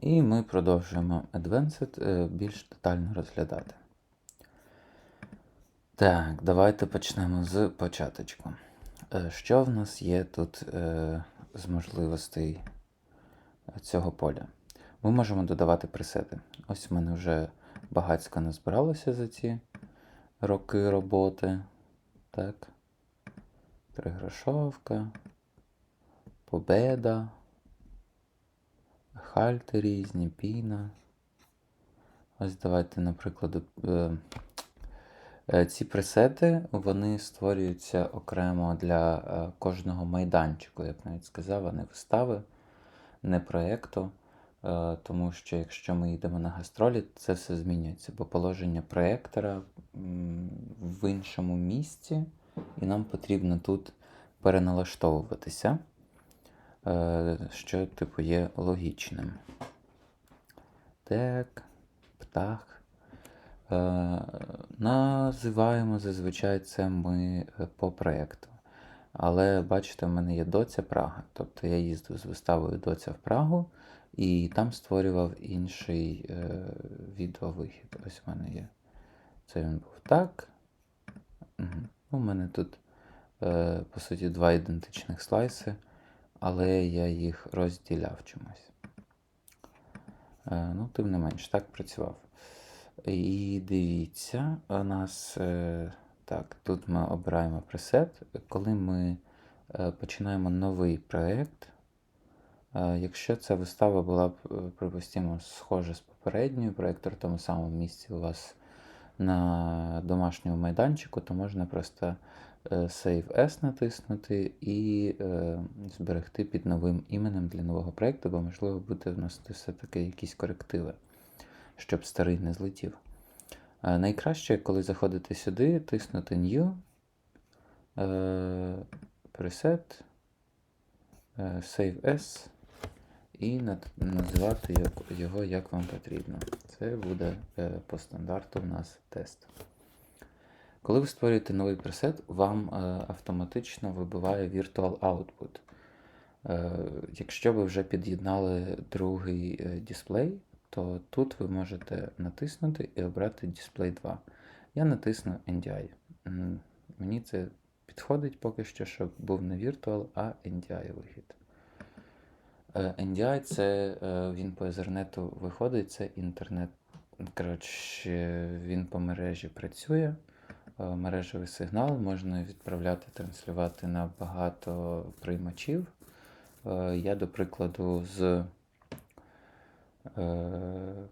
І ми продовжуємо Advanced е, більш детально розглядати. Так, давайте почнемо з початочку. Е, Що в нас є тут е, з можливостей цього поля? Ми можемо додавати пресети. Ось в мене вже багацько назбиралося за ці роки роботи. Так. Тригрошовка, Победа, хальти різні, піна. Ось давайте, наприклад, е, е, ці пресети вони створюються окремо для е, кожного майданчику, як навіть сказав, а не вистави, не проєкту. Тому що якщо ми йдемо на гастролі, це все змінюється, бо положення проєктора в іншому місці, і нам потрібно тут переналаштовуватися, що, типу, є логічним. Так, птах. Е, називаємо зазвичай це ми е, по проєкту. Але бачите, в мене є доця Прага. Тобто я їздив з виставою Доця в Прагу і там створював інший е, відеовихід. Ось в мене є. Це він був так. Угу. У мене тут, е, по суті, два ідентичних слайси, але я їх розділяв чомусь. Е, ну, тим не менш, так працював. І дивіться, у нас е, так, тут ми обираємо пресет. Коли ми е, починаємо новий проєкт, якщо ця вистава була б, припустимо, схожа з попередньою, проєктор в тому самому місці у вас на домашньому майданчику, то можна просто Save S натиснути і е, зберегти під новим іменем для нового проєкту, бо можливо буде вносити все-таки якісь корективи, щоб старий не злетів. Е, Найкраще, коли заходите сюди, тиснути New, е, Preset, е, Save S і над- називати його як вам потрібно. Це буде е, по стандарту в нас тест. Коли ви створюєте новий пресет, вам е, автоматично вибиває Virtual Output. Е, Якщо ви вже під'єднали другий е, дисплей, то тут ви можете натиснути і обрати Display 2. Я натисну NDI. Мені це підходить поки що, щоб був не Virtual, а NDI вихід. NDI це він по Ethernet виходить, це інтернет. Коротше, він по мережі працює. Е, Мережевий сигнал можна відправляти, транслювати на багато приймачів. Е, Я, до прикладу, з е,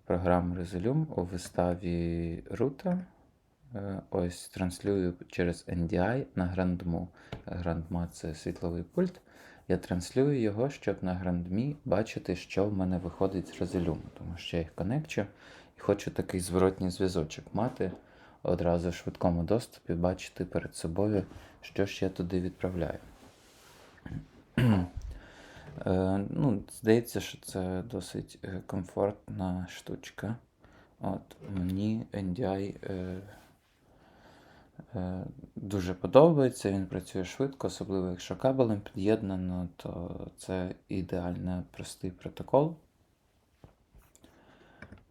програми Resolume у виставі Рута ось транслюю через NDI на Grandmu. Grandma це світловий пульт. Я транслюю його, щоб на Grandme бачити, що в мене виходить з Resolume, тому що я їх конекчу і хочу такий зворотній зв'язочок мати одразу в швидкому доступі, бачити перед собою, що ж я туди відправляю. Е, ну, здається, що це досить е, комфортна штучка. От, мені NDI е, е, дуже подобається, він працює швидко, особливо якщо кабелем під'єднано, то це ідеально простий протокол.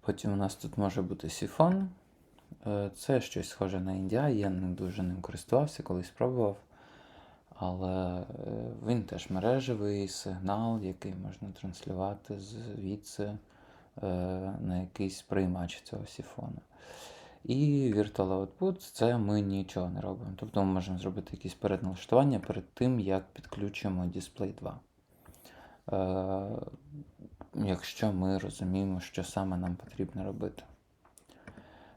Потім у нас тут може бути сіфон. Е, Це щось схоже на NDI, я не дуже ним користувався, колись пробував. Але е, він теж мережевий сигнал, який можна транслювати звідси е, на якийсь приймач цього сіфону. І Virtual Output це ми нічого не робимо. Тобто ми можемо зробити якісь передналаштування перед тим, як підключимо Display 2. Е, якщо ми розуміємо, що саме нам потрібно робити.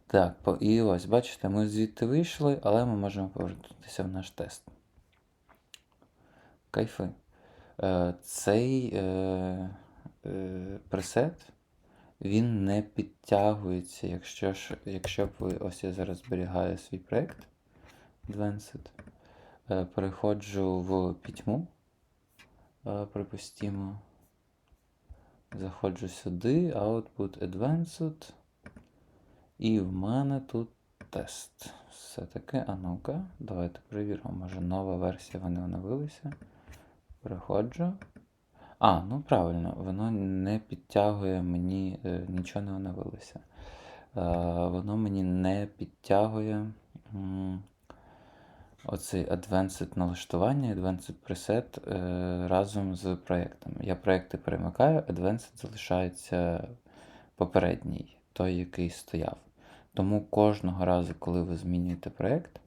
Так, і ось, бачите, ми звідти вийшли, але ми можемо повернутися в наш тест. Кайфи. Е, Цей е, е, пресет, він не підтягується, якщо, якщо б ви, ось я зараз зберігаю свій проєкт Advanced, переходжу в пітьму, припустимо, заходжу сюди, Output Advanced, і в мене тут тест. Все-таки, а ну-ка, давайте перевіримо, може нова версія вони оновилися. Переходжу. А, ну правильно, воно не підтягує мені, е, нічого не оновилося. Е, Воно мені не підтягує м, оцей Advanced налаштування, Advanced Preset е, разом з проєктом. Я проєкти перемикаю, Advanced залишається попередній, той, який стояв. Тому кожного разу, коли ви змінюєте проєкт,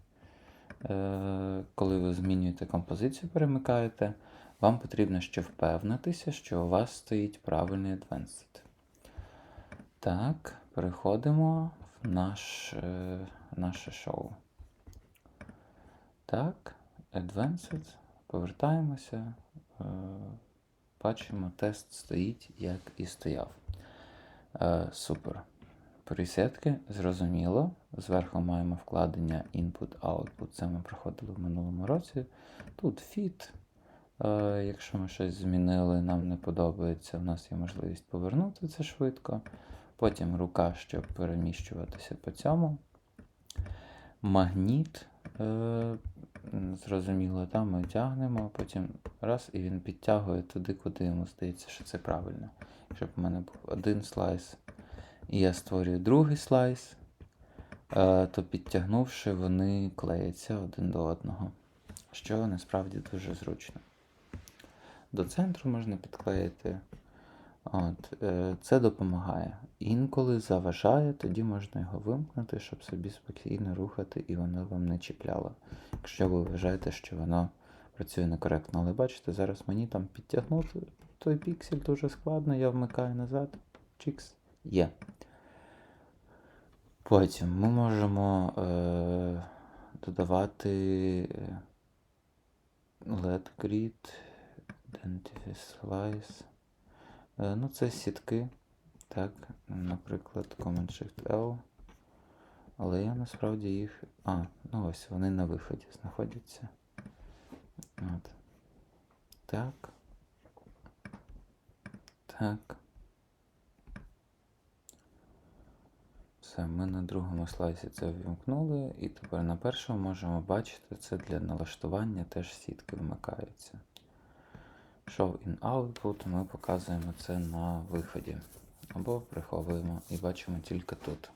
е, коли ви змінюєте композицію, перемикаєте, вам потрібно ще впевнитися, що у вас стоїть правильний Advanced. Так, переходимо в наш, е, наше шоу. Так, Advanced, повертаємося. Е, бачимо, тест стоїть, як і стояв. Супер. Пресетки, зрозуміло. Зверху маємо вкладення Input-Output. Це ми проходили в минулому році. Тут Fit. Е, якщо ми щось змінили, нам не подобається, у нас є можливість повернути це швидко. Потім рука, щоб переміщуватися по цьому. Магніт. Е, зрозуміло, там ми тягнемо, потім раз, і він підтягує туди, куди йому здається, що це правильно. Щоб в мене був один слайс, і я створюю другий слайс, е, то підтягнувши, вони клеяться один до одного, що насправді дуже зручно. До центру можна підклеїти. От, е, Це допомагає. Інколи заважає, тоді можна його вимкнути, щоб собі спокійно рухати і воно вам не чіпляло. Якщо ви вважаєте, що воно працює некоректно. Але бачите, зараз мені там підтягнути той піксель дуже складно, я вмикаю назад. Чікс. Є. Потім ми можемо е, додавати е, LED grid, Identify Slice. Е, Ну, це сітки. Так, наприклад, Command-Shift-L. Але я насправді їх. А, ну ось вони на виході знаходяться. От. Так. Так. Все, ми на другому слайсі це ввімкнули, і тепер на першому можемо бачити, це для налаштування теж сітки вмикаються. Show in Output ми показуємо це на виході. Або приховуємо і бачимо тільки тут.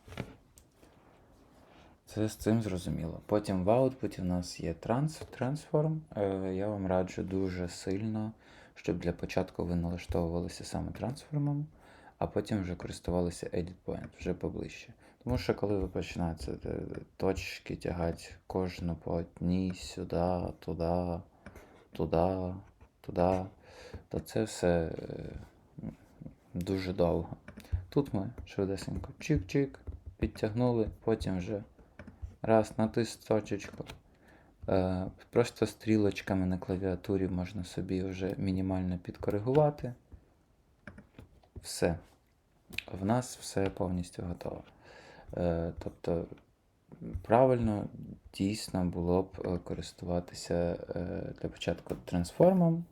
Це з цим зрозуміло. Потім в output у нас є Transform. Е, Я вам раджу дуже сильно, щоб для початку ви налаштовувалися саме трансформом, а потім вже користувалися Edit Point вже поближче. Тому що коли ви починаєте е, точки тягати кожну по одній, сюди, туди, туди, туди, то це все е, дуже довго. Тут ми швидесенько чик-чик, підтягнули, потім вже раз натис точечку. Е, Просто стрілочками на клавіатурі можна собі вже мінімально підкоригувати. Все. В нас все повністю готово. Е, Тобто, правильно, дійсно було б е, користуватися е, для початку трансформом,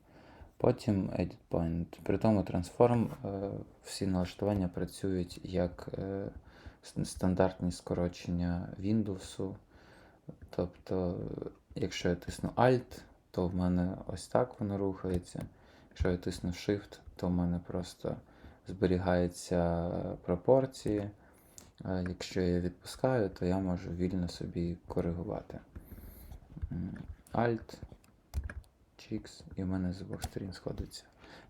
потім Edit Point. При тому трансформ всі налаштування працюють як стандартні скорочення Windows. Тобто, якщо я тисну Alt, то в мене ось так воно рухається. Якщо я тисну Shift, то в мене просто зберігаються пропорції. А Якщо я відпускаю, то я можу вільно собі коригувати. Alt, Chix, і в мене з обох сторін сходиться.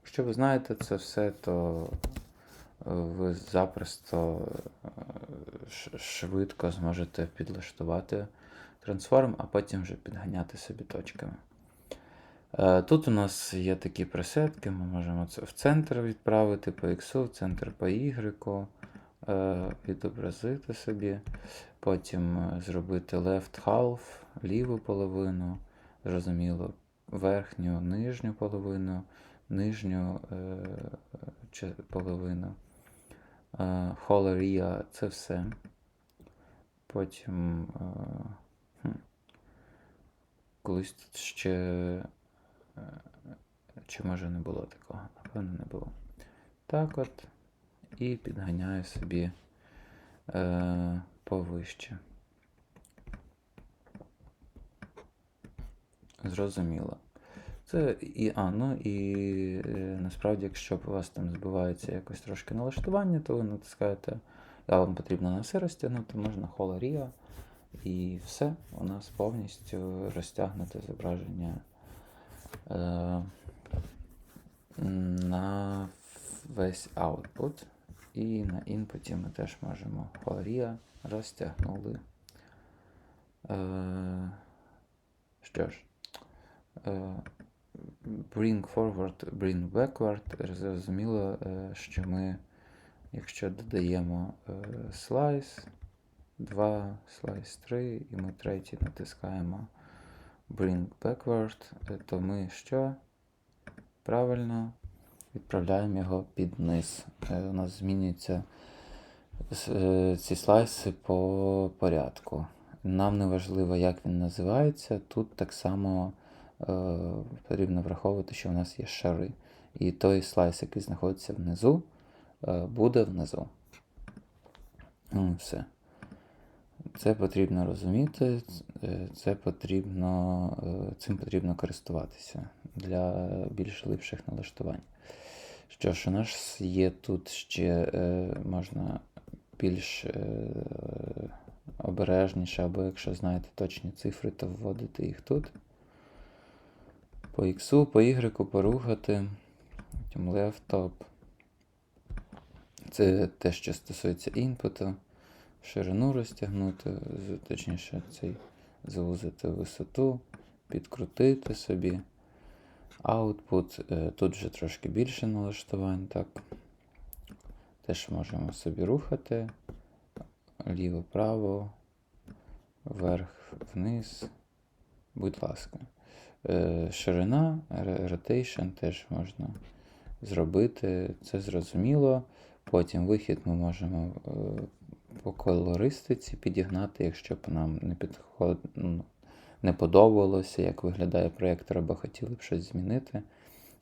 Якщо ви знаєте це все, то е, ви запросто е, швидко зможете підлаштувати трансформ, а потім вже підганяти собі точками. Е, Тут у нас є такі пресетки, ми можемо це в центр відправити по X, в центр по Y, е, відобразити собі, потім е, зробити left half, ліву половину, зрозуміло, верхню, нижню половину, нижню е, половину. Е, whole це все. Потім. е, Колись тут ще. е, Чи може не було такого? Напевно, не було. Так от. І підганяю собі е, повище. Зрозуміло. Це і, а, ну і е, насправді, якщо у вас там збивається якось трошки налаштування, то ви натискаєте, а вам потрібно на все розтягнути, можна холорія, і все, у нас повністю розтягнуте зображення е, на весь output. І на інпуті ми теж можемо холорія розтягнули. Е, що ж, е, bring forward, bring backward. Зрозуміло, е, що ми, якщо додаємо е, слайс 2, слайс 3, і ми третій натискаємо bring backward, е, то ми що? Правильно відправляємо його під низ. Е, У нас змінюються е, ці слайси по порядку. Нам не важливо, як він називається. Тут так само е, потрібно враховувати, що у нас є шари. І той слайс, який знаходиться внизу, буде внизу. Ну, все. Це потрібно розуміти, це потрібно, цим потрібно користуватися для більш глибших налаштувань. Що ж, у нас є тут ще е, можна більш е, обережніше, або якщо знаєте точні цифри, то вводити їх тут. По X, по Y порухати. Потім left top. Це те, що стосується інпуту. Ширину розтягнути, точніше, цей звузити висоту, підкрутити собі. Output, е, тут вже трошки більше налаштувань, так. Теж можемо собі рухати. Ліво-право, вверх, вниз. Будь ласка. Е, Ширина, rotation теж можна зробити. Це зрозуміло. Потім вихід ми можемо е, по колористиці підігнати, якщо б нам не підход... не подобалося, як виглядає проєктор, або хотіли б щось змінити,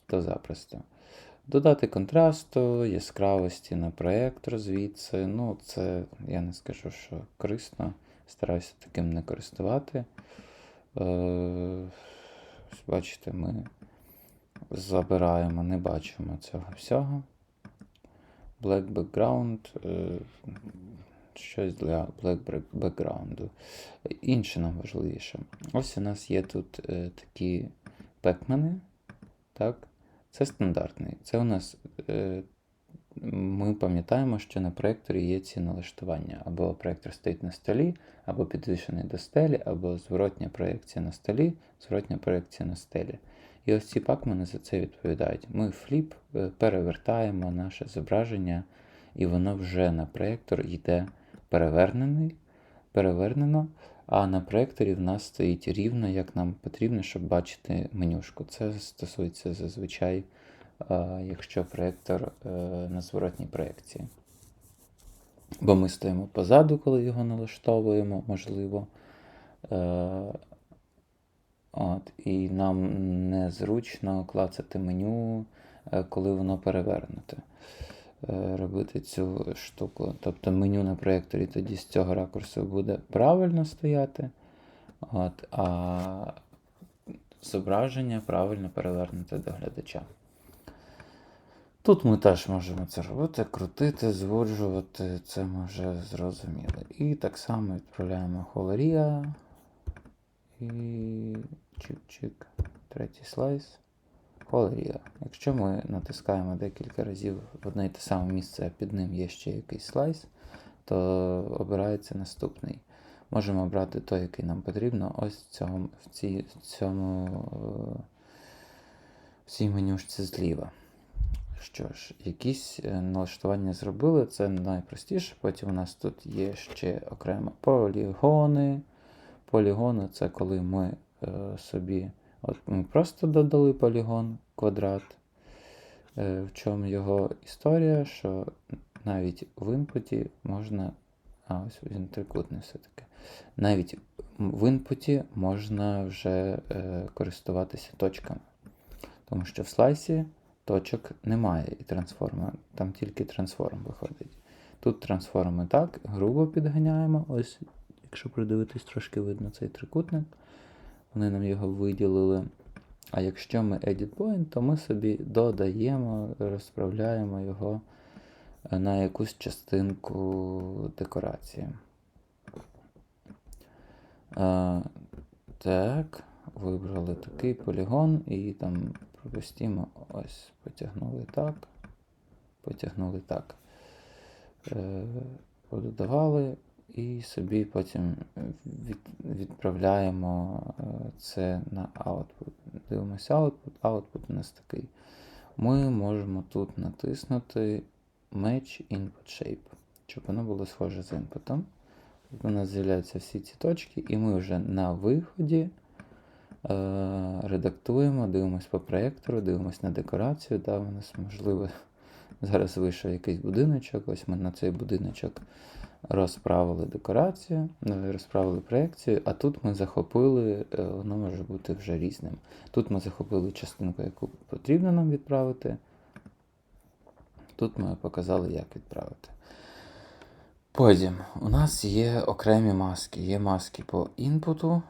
то запросто. Додати контрасту, яскравості на проєктор звідси. Ну, це я не скажу, що корисно. Стараюся таким не користувати. Е, бачите, ми забираємо, не бачимо цього всього. Black background, е, щось для background. Інше нам важливіше. Ось у нас є тут е, такі пекмени. Так? Це стандартний. Це у нас е, ми пам'ятаємо, що на проєкторі є ці налаштування. Або проєктор стоїть на столі, або підвішений до стелі, або зворотня проєкція на столі, зворотня проєкція на стелі. І ось ці пакмани за це відповідають. Ми фліп е, перевертаємо наше зображення, і воно вже на проєктор йде перевернений, перевернено, а на проєкторі в нас стоїть рівно, як нам потрібно, щоб бачити менюшку. Це стосується зазвичай, е, якщо проєктор е, на зворотній проєкції. Бо ми стоїмо позаду, коли його налаштовуємо, можливо. Е, От, і нам незручно клацати меню, коли воно перевернуте. Е, Робити цю штуку. Тобто меню на проєкторі тоді з цього ракурсу буде правильно стояти, от, а зображення правильно перевернути до глядача. Тут ми теж можемо це робити, крутити, зводжувати, це ми вже зрозуміли. І так само відправляємо холорія. І чик-чик. Третій слайс. Холерія. Якщо ми натискаємо декілька разів в одне і те саме місце, а під ним є ще якийсь слайс, то обирається наступний. Можемо обрати той, який нам потрібно, ось в в цій, в цьому е, в цій менюшці зліва. Що ж, якісь е, налаштування зробили, це найпростіше. Потім у нас тут є ще окремо полігони. Полігони це коли ми е, собі от ми просто додали полігон квадрат. Е, в чому його історія, що навіть в інпуті можна. А, ось він трикутний все-таки. Навіть в інпуті можна вже е, користуватися точками. Тому що в слайсі точок немає і трансформа, там тільки трансформ виходить. Тут трансформи так, грубо підганяємо. Ось, якщо придивитись, трошки видно цей трикутник. Вони нам його виділили. А якщо ми edit point, то ми собі додаємо, розправляємо його е, на якусь частинку декорації. Е, так, вибрали такий полігон і там, пропустимо, ось, потягнули так, потягнули так. Е, пододавали і собі потім від, відправляємо е, це на output. Дивимося output, output у нас такий. Ми можемо тут натиснути Match Input Shape, щоб воно було схоже з інпутом. У нас з'являються всі ці точки, і ми вже на виході е, редактуємо, дивимося по проєктору, дивимося на декорацію. Да, у нас, можливо, зараз вийшов якийсь будиночок. Ось ми на цей будиночок розправили декорацію, е, розправили проєкцію, а тут ми захопили, е, воно може бути вже різним. Тут ми захопили частинку, яку потрібно нам відправити. Тут ми показали, як відправити. Потім у нас є окремі маски. Є маски по інпуту.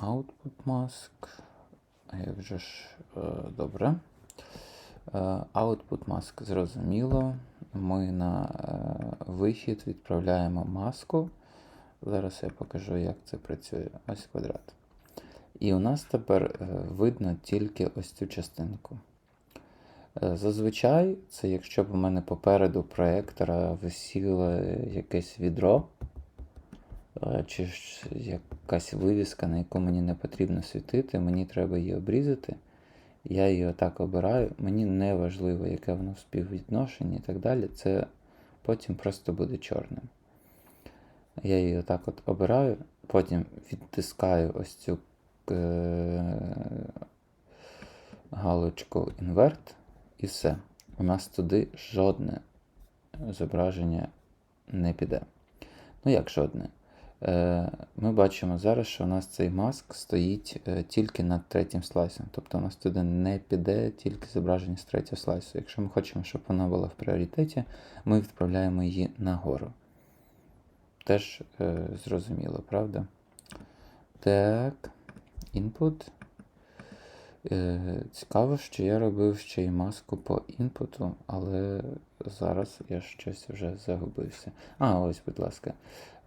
Output mask. Як же ж е, добре. Е, Output mask зрозуміло. Ми на е, вихід відправляємо маску. Зараз я покажу, як це працює. Ось квадрат. І у нас тепер видно тільки ось цю частинку. Зазвичай, це якщо б у мене попереду проєктора висіло якесь відро, чи ж якась вивіска, на яку мені не потрібно світити, мені треба її обрізати. Я її отак обираю. Мені не важливо, яке воно в співвідношенні і так далі. Це потім просто буде чорним. Я її отак от обираю, потім відтискаю ось цю е, галочку інверт, і все. У нас туди жодне зображення не піде. Ну, як жодне? Е, Ми бачимо зараз, що у нас цей маск стоїть е, тільки над третім слайсом. Тобто у нас туди не піде тільки зображення з третього слайсу. Якщо ми хочемо, щоб вона була в пріоритеті, ми відправляємо її нагору. Теж е, зрозуміло, правда? Так, input. Е, цікаво, що я робив ще й маску по інпуту, але зараз я щось вже загубився. А, ось, будь ласка.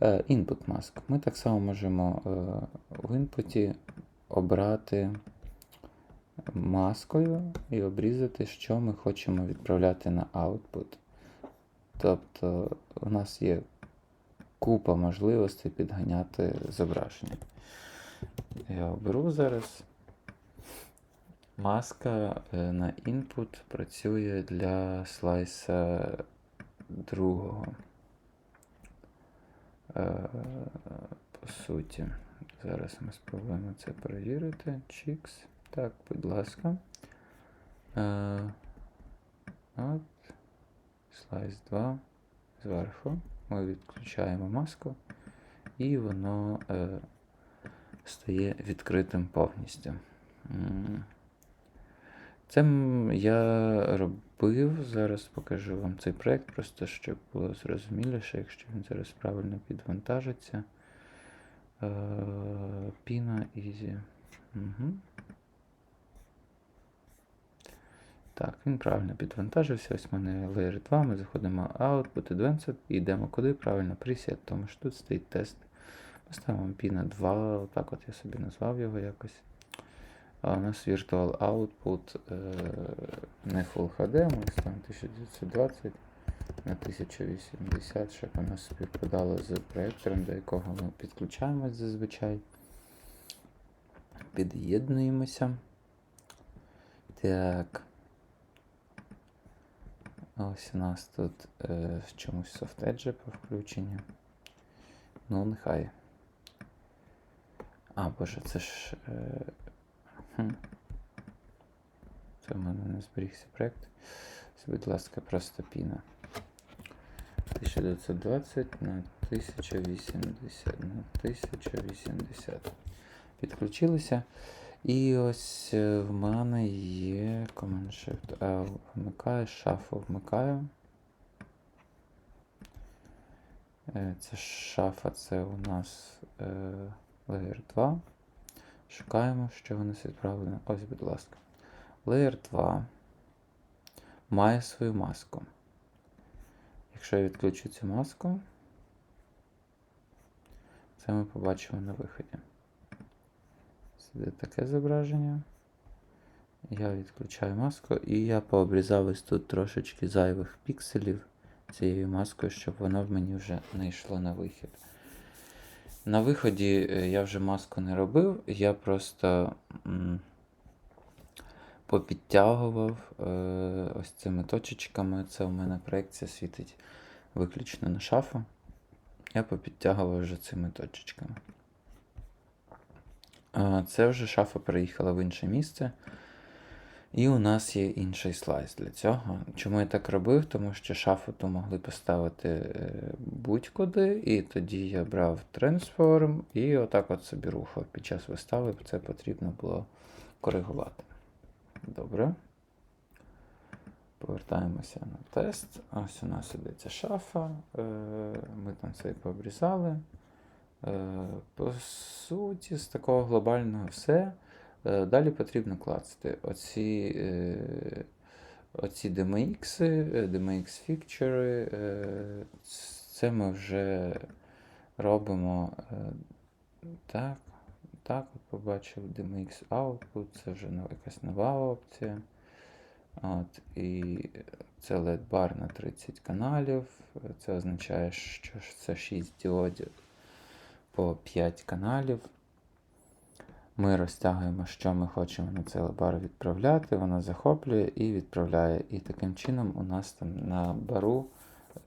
Е, input mask. Ми так само можемо е, в інпуті обрати маскою і обрізати, що ми хочемо відправляти на output. Тобто у нас є купа можливостей підганяти зображення. Я оберу зараз. Маска е, на input працює для слайса другого. Е, По суті, зараз ми спробуємо це перевірити. Чікс. Так, будь ласка. Е, От. Слайс 2 зверху. Ми відключаємо маску, і воно стає відкритим повністю. Це я робив, зараз покажу вам цей проект, просто щоб було зрозуміліше, якщо він зараз правильно підвантажиться. Е, Pina Easy. Угу. Так, він правильно підвантажився. Ось в мене Layer 2, ми заходимо Output, Advanced і йдемо куди? Правильно, Preset, тому що тут стоїть тест. Поставимо Pina 2, отак от я собі назвав його якось. А у нас Virtual Output е, не Full HD, ми ставимо 1920 на 1080, щоб воно співпадало з проєктором, до якого ми підключаємось зазвичай. Під'єднуємося. Так. Ось у нас тут е, чомусь софтеджі по включенню. Ну, нехай. А, боже, це ж. Е, Це в мене не зберігся проєкт. Будь ласка, просто піна. 1920 на 1080 на 1080. Підключилися. І ось е, в мене є Command Shift L вмикаю, Shuffle вмикаю. Це шафа, це у нас е, layer 2. Шукаємо, що у нас відправлено. Ось, будь ласка. Layer 2 має свою маску. Якщо я відключу цю маску, це ми побачимо на виході. Сюди таке зображення. Я відключаю маску і я пообрізав ось тут трошечки зайвих пікселів цією маскою, щоб воно в мені вже не йшло на вихід. На виході е, я вже маску не робив, я просто попідтягував е, ось цими точечками. Це у мене проекція світить виключно на шафу. Я попідтягував вже цими точечками. А, Це вже шафа переїхала в інше місце. І у нас є інший слайс для цього. Чому я так робив? Тому що шафу ту могли поставити е, будь-куди, і тоді я брав трансформ і отак от собі рухав. Під час вистави це потрібно було коригувати. Добре. Повертаємося на тест. Ось у нас іде ця шафа. Е, Ми там це пообрізали. Е, По суті, з такого глобального все. Е, Далі потрібно клацати оці, е, оці DMX, е, DMX фікчери. Це ми вже робимо так. Так, от побачив DMX Output, це вже якась нова опція. От, і це LED бар на 30 каналів. Це означає, що це 6 діодів по 5 каналів. Ми розтягуємо, що ми хочемо на цей бар відправляти, воно захоплює і відправляє. І таким чином у нас там на бару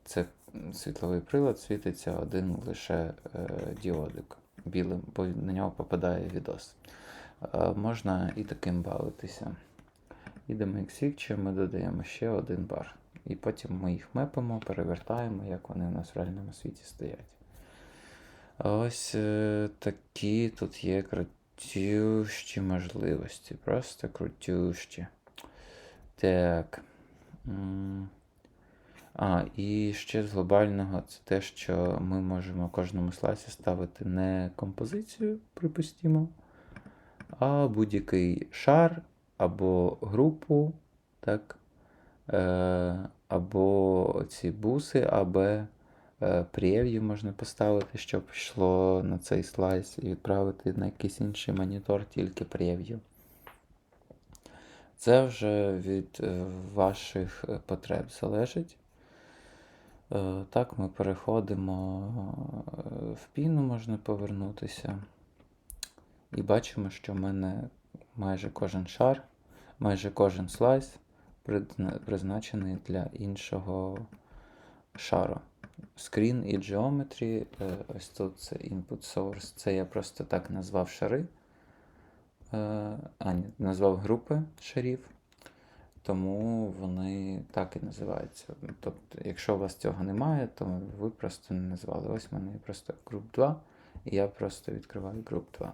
це світловий прилад світиться один лише е, діодик білим, бо на нього попадає відос. Е, можна і таким бавитися. Ідемо X ми додаємо ще один бар. І потім ми їх мепимо, перевертаємо, як вони у нас в реальному світі стоять. Ось е, такі тут є крутющі можливості. Просто крутющі. Так. А, і ще з глобального це те, що ми можемо кожному слайсі ставити не композицію, припустимо, а будь-який шар або групу, так, е, або ці буси, або е, прев'ю можна поставити, щоб йшло на цей слайс і відправити на якийсь інший монітор тільки прев'ю. Це вже від е, ваших потреб залежить. Е, Так, ми переходимо в піну, можна повернутися. І бачимо, що в мене майже кожен шар, майже кожен слайс призначений для іншого шару. Screen і Geometry, е, ось тут це Input Source, це я просто так назвав шари. Е, А, ні, назвав групи шарів, тому вони так і називаються. Тобто, якщо у вас цього немає, то ви просто не назвали. Ось в мене просто Group 2, і я просто відкриваю Group 2.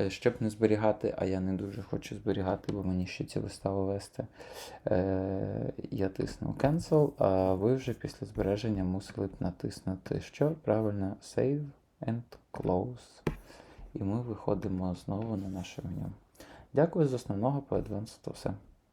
Е, Щоб не зберігати, а я не дуже хочу зберігати, бо мені ще ці вистави вести. Е, я тиснув Cancel, а ви вже після збереження мусили б натиснути що? Правильно, Save and Close. І ми виходимо знову на наше меню. Дякую з основного по Advanced. все.